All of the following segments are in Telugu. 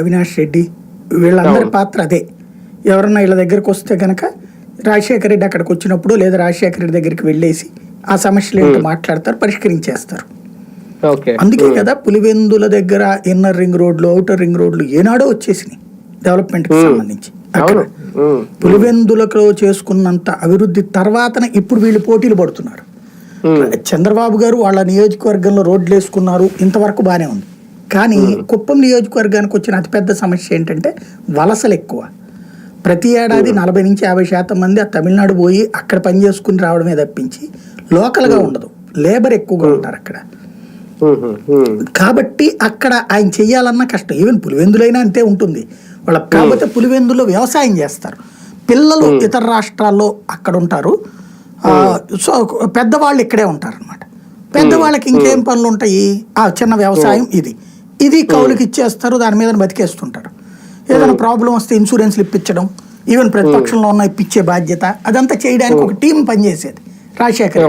అవినాష్ రెడ్డి వీళ్ళందరి. పాత్ర అదే. ఎవరన్నా వీళ్ళ దగ్గరకు వస్తే గనక రాజశేఖర రెడ్డి అక్కడికి వచ్చినప్పుడు లేదా రాజశేఖర రెడ్డి దగ్గరికి వెళ్ళేసి ఆ సమస్యలు ఏంటో మాట్లాడతారు పరిష్కరించేస్తారు. అందుకే కదా పులివెందుల దగ్గర ఇన్నర్ రింగ్ రోడ్లు అవుటర్ రింగ్ రోడ్లు ఏనాడో వచ్చేసినాయి డెవలప్మెంట్కి సంబంధించి. అక్కడ పులివెందులకు చేసుకున్నంత అభివృద్ధి తర్వాతన ఇప్పుడు వీళ్ళు పోటీలు పడుతున్నారు. చంద్రబాబు గారు వాళ్ళ నియోజకవర్గంలో రోడ్లు వేసుకున్నారు ఇంతవరకు బాగానే ఉంది. కానీ కుప్పం నియోజకవర్గానికి వచ్చిన అతిపెద్ద సమస్య ఏంటంటే వలసలు ఎక్కువ. ప్రతి ఏడాది నలభై నుంచి యాభై శాతం మంది ఆ తమిళనాడు పోయి అక్కడ పని చేసుకుని రావడమే తప్పించి లోకల్గా ఉండదు. లేబర్ ఎక్కువగా ఉంటారు అక్కడ. కాబట్టి అక్కడ ఆయన చెయ్యాలన్న కష్టం. ఈవెన్ పులివెందులైనా అంతే ఉంటుంది. వాళ్ళ కాకపోతే పులివెందులో వ్యవసాయం చేస్తారు. పిల్లలు ఇతర రాష్ట్రాల్లో అక్కడ ఉంటారు. సో పెద్దవాళ్ళు ఇక్కడే ఉంటారు అనమాట పెద్దవాళ్ళకి ఇంకేం పనులు ఉంటాయి? ఆ చిన్న వ్యవసాయం ఇది. ఇది కౌలుకి ఇచ్చేస్తారు దాని మీద బతికేస్తుంటారు. ఏదైనా ప్రాబ్లం వస్తే ఇన్సూరెన్స్లు ఇప్పించడం ఈవెన్ ప్రతిపక్షంలో ఉన్న ఇప్పించే బాధ్యత అదంతా చేయడానికి ఒక టీం పనిచేసేది రాజశేఖర్.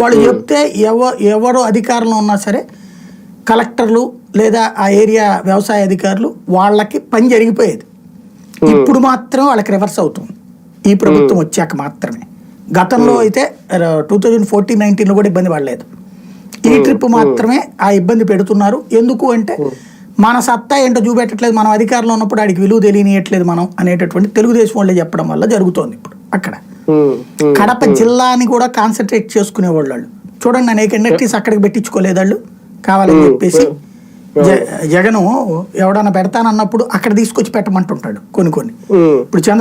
వాళ్ళు చెప్తే ఎవ ఎవరు అధికారంలో ఉన్నా సరే కలెక్టర్లు లేదా ఆ ఏరియా వ్యవసాయ అధికారులు వాళ్ళకి పని జరిగిపోయేది. ఇప్పుడు మాత్రం వాళ్ళకి రివర్స్ అవుతుంది. ఈ ప్రభుత్వం వచ్చాక మాత్రమే. గతంలో అయితే టూ థౌజండ్ ఫోర్టీన్ నైన్టీన్లో కూడా ఇబ్బంది పడలేదు. ఈ ట్రిప్ మాత్రమే ఆ ఇబ్బంది పెడుతున్నారు. ఎందుకు అంటే మన సత్తా ఏంటో చూపెట్టట్లేదు మనం అధికారంలో ఉన్నప్పుడు ఆడికి విలువ తెలియనియట్లేదు మనం అనేటటువంటి తెలుగుదేశం వాళ్ళే చెప్పడం వల్ల జరుగుతోంది ఇప్పుడు అక్కడ. కడప జిల్లాని కూడా కాన్సన్ట్రేట్ చేసుకునేవాళ్ళు వాళ్ళు. చూడండి అనేక ఇండస్ట్రీస్ అక్కడికి పెట్టించుకోలేదు వాళ్ళు. కావాలని చెప్పేసి జగను ఎవడన్నా పెడతానన్నప్పుడు అక్కడ తీసుకొచ్చి పెట్టమంటుంటాడు కొన్ని కొన్ని. ఇప్పుడు చంద్ర